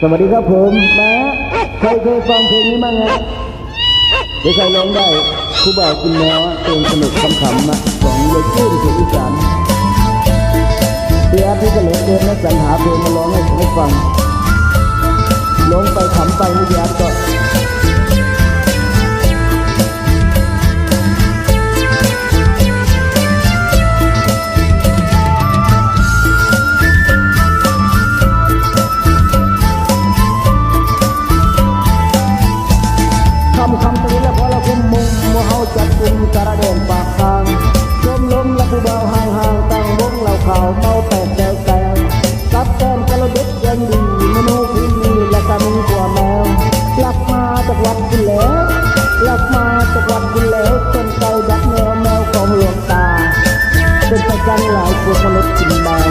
สวัสดีครับผมมาใครเคยฟังเพลงนี้บ้างฮะเดี๋ยวใครร้องได้ครูบ่าวกินแมวอเพลงสนุกขำๆนะของเลยขึ้นเสียงอีสานเดี๋ยวพี่ก็เหลือเกินนะสรรหาเพลงมาร้องให้ผมฟังร้องไปขำไปนี่ยาก็คำคำตีแล้วก็ แซวแซวกับแก้มกระเด็ดยังดีเมนูพื้นมีและกมีกว่าแมวหลับมาจากวัดกุแล้วหลับมาจากวัดกุแล้วต้นไก่ดักแนวแมวของหลวงตาเป็นประจันหลายพวกมนุษย์กินแมว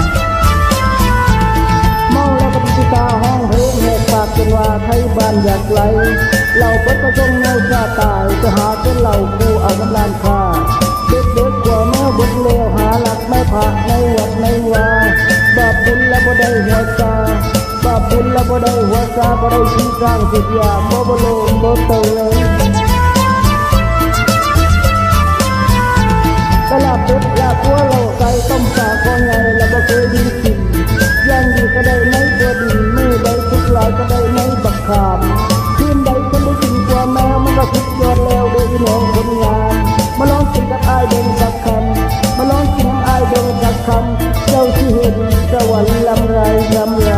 เมาแล้วก็ติตาห้องเพลงแหกปากจนว่าไทยบ้านอยากไกล เราเปิดกระจงแนวชาตายจะหาจนเหล่ากูเอากำลานค่าเด็กเด็กกว่าแมวบดเลวหาหลักไม่ผ่าในวัดในวาบาปบุญแล้วบ่ได้หัวซาบาปบุญแล้วบ่ได้หัวซาบ่ได้ชี้กลางสุดยาบ่บ่โลมบ่เตาเลยตลาดเป็ดลาบัวเราไก่ต้มปลาก้อนใหญ่แล้วก็เคยดีกินย่างดีก็ได้ในตัวดินมือใดทุกหลายก็ได้ในบักขาม แมวมันก็สุดยอดแล้วโดยพี่น้องคนงาน มาลองกินกับอายเดินสักคำมาลองกินอายเดินสักคำเจ้าที่เห็นสวรรค์ลำไรลำไร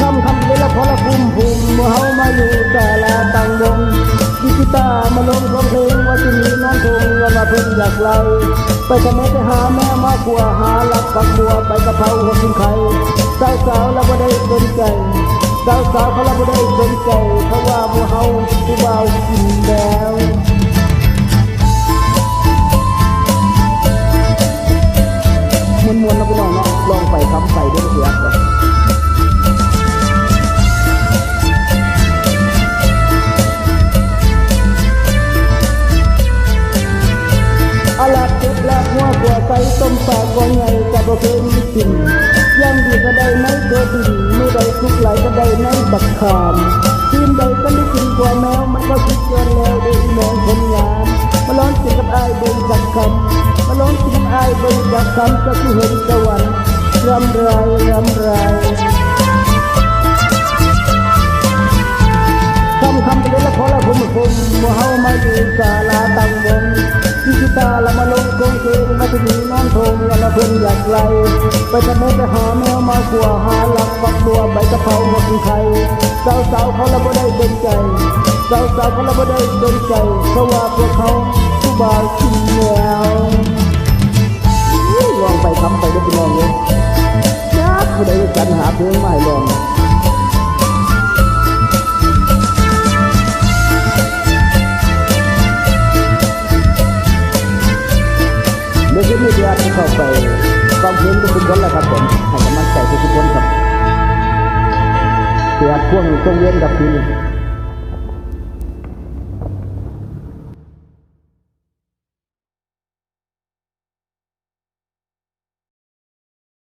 คำคำเลยละพอละพุ่มพุ่มเมื่อเฮามาอยู่ศาลาตังวงดิจิตามาลงของเพลงว่าจะมีน้องคงว่ามาเพิ่งอยากไล่ไปทำไมไปหาแม่มาขัวหาหลักปักบัวไปกะเพราหัวกินไข่สาวสาวๆเราบ่ได้สนใจ สาวสาวเขาเราบ่ได้สนใจเพราะว่าพวกเฮาผู้บ่าวกินแล้วมวนมวนนะพี่น้องเนาะลองไปคำไปด้วยเสียกันอาลาเจ็บลาหัวกว่าใส่ต้มปาก้อนใหญ่กับบ่เคยมีกินย่างดีก็ได้ในเกลือดินไม่ได้ ทุกไหลก็ได้ในบักขามทีมใดก็ได้กินกว่าแมวมันก็คิดเกินแล้วได้อีน้องคนงามมาลองกินกับอายเบิ่งสักคำมาลองกินกับอายเบิ่งสักคำก็ที่เห็นสวรรค์รำไรรำไรคำคำไปเลยละพอละผมผมว่าเฮามาอยู่ศาลาตังวง ดิจิตาละมาลงคงเพลงมาที่นี่น้องทงวันละเพิ่นอยากไกลไปทำไมไปหาแมวมาขัวหาหลักปักบัวใบกะเพราหัวกินไข่สาวสาวเขาละบ่ได้สนใจสาวสาวเขาละบ่ได้สนใจเพราะว่าพวกเขาผู้บ่าวกินแมวลองไปทำไปได้พี่น้องเลยจักผู้ใดจะสรรหาเพลงมาให้ลอง เข้าไปฟังเพลงทุกคนแล้วครับผมให้กำลังใจทุกคนครับเสียพ่วงตรงเย็นกับคืน